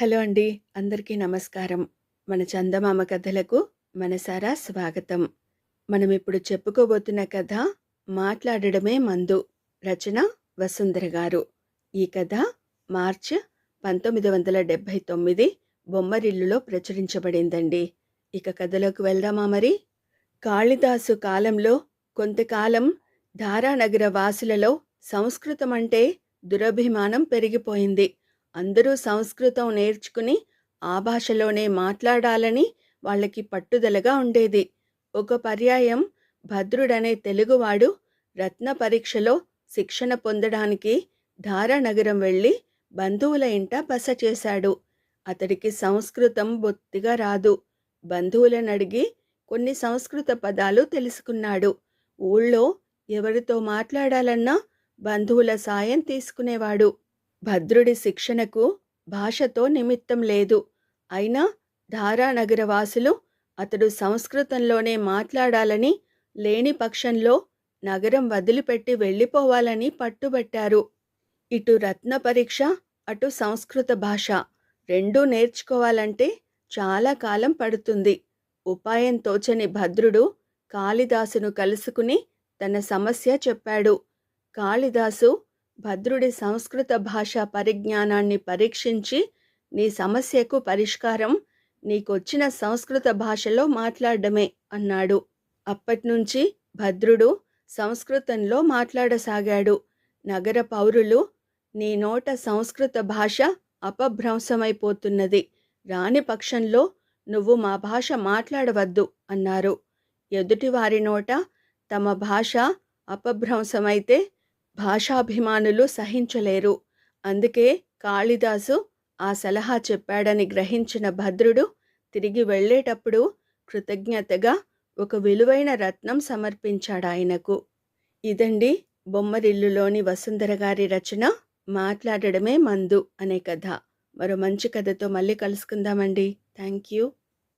Hello అండి. అందరికీ నమస్కారం. మన చందమామ కథలకు మనసారా స్వాగతం. మనం ఇప్పుడు చెప్పుకోబోతున్న కథ మాట్లాడడమే మందు. రచన వసుంధర గారు. ఈ కథ మార్చ్ పంతొమ్మిది వందల డెబ్భై తొమ్మిది బొమ్మరిల్లులో ప్రచురించబడిందండి. ఇక కథలోకి వెళ్దామా మరి? కాళిదాసు కాలంలో కొంతకాలం ధారానగర వాసులలో సంస్కృతం అంటే దురభిమానం పెరిగిపోయింది. అందరూ సంస్కృతం నేర్చుకుని ఆ భాషలోనే మాట్లాడాలని వాళ్ళకి పట్టుదలగా ఉండేది. ఒక పర్యాయం భద్రుడనే తెలుగువాడు రత్న పరీక్షలో శిక్షణ పొందడానికి ధారానగరం వెళ్ళి బంధువుల ఇంట బస చేశాడు. అతడికి సంస్కృతం బొత్తిగా రాదు. బంధువులను అడిగి కొన్ని సంస్కృత పదాలు తెలుసుకున్నాడు. ఊళ్ళో ఎవరితో మాట్లాడాలన్నా బంధువుల సాయం తీసుకునేవాడు. భద్రుడి శిక్షణకు భాషతో నిమిత్తం లేదు. అయినా ధారానగర వాసులు అతడు సంస్కృతంలోనే మాట్లాడాలని లేని పక్షంలో నగరం వదిలిపెట్టి వెళ్ళిపోవాలని పట్టుబట్టారు. ఇటు రత్న పరీక్ష అటు సంస్కృత భాష రెండూ నేర్చుకోవాలంటే చాలా కాలం పడుతుంది. ఉపాయం తోచని భద్రుడు కాళిదాసును కలుసుకుని తన సమస్య చెప్పాడు. కాళిదాసు భద్రుడి సంస్కృత భాష పరిజ్ఞానాన్ని పరీక్షించి నీ సమస్యకు పరిష్కారం నీకొచ్చిన సంస్కృత భాషలో మాట్లాడడమే అన్నాడు. అప్పట్నుంచి భద్రుడు సంస్కృతంలో మాట్లాడసాగాడు. నగర పౌరులు నీ నోట సంస్కృత భాష అపభ్రంశమైపోతున్నది. రాని పక్షంలో నువ్వు మా భాష మాట్లాడవద్దు అన్నారు. ఎదుటివారి నోట తమ భాష అపభ్రంశమైతే భాషాభిమానులు సహించలేరు. అందుకే కాళిదాసు ఆ సలహా చెప్పాడని గ్రహించిన భద్రుడు తిరిగి వెళ్ళేటప్పుడు కృతజ్ఞతగా ఒక విలువైన రత్నం సమర్పించాడాయనకు ఇదండి బొమ్మరిల్లులోని వసుంధర గారి రచన మాట్లాడడమే మందు అనే కథ. మరో మంచి కథతో మళ్ళీ కలుసుకుందామండి. Thank you